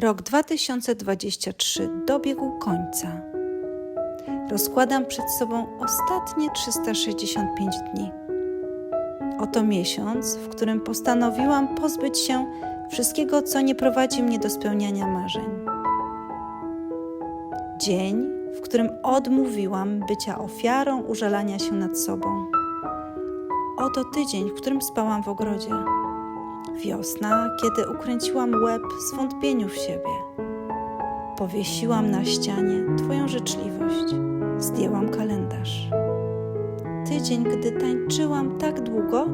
Rok 2023 dobiegł końca. Rozkładam przed sobą ostatnie 365 dni. Oto miesiąc, w którym postanowiłam pozbyć się wszystkiego, co nie prowadzi mnie do spełniania marzeń. Dzień, w którym odmówiłam bycia ofiarą użalania się nad sobą. Oto tydzień, w którym spałam w ogrodzie. Wiosna, kiedy ukręciłam łeb w zwątpieniu w siebie. Powiesiłam na ścianie Twoją życzliwość, zdjęłam kalendarz. Tydzień, gdy tańczyłam tak długo,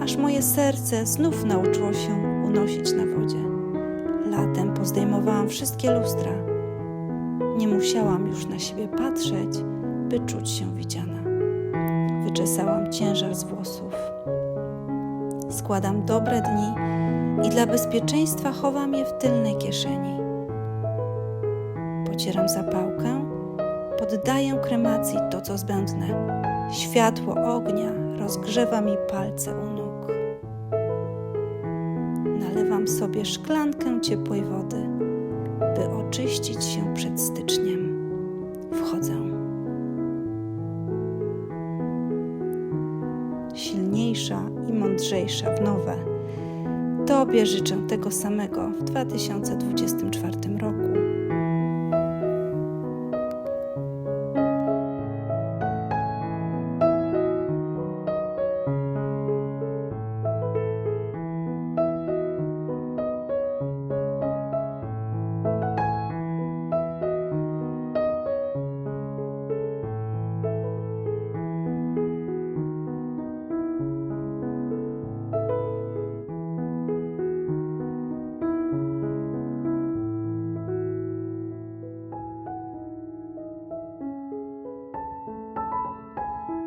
aż moje serce znów nauczyło się unosić na wodzie. Latem pozdejmowałam wszystkie lustra. Nie musiałam już na siebie patrzeć, by czuć się widziana. Wyczesałam ciężar z włosów. Składam dobre dni i dla bezpieczeństwa chowam je w tylnej kieszeni. Pocieram zapałkę, poddaję kremacji to, co zbędne. Światło ognia rozgrzewa mi palce u nóg. Nalewam sobie szklankę ciepłej wody, by oczyścić się przed styczniem. Silniejsza i mądrzejsza w nowe. Tobie życzę tego samego w 2024 roku.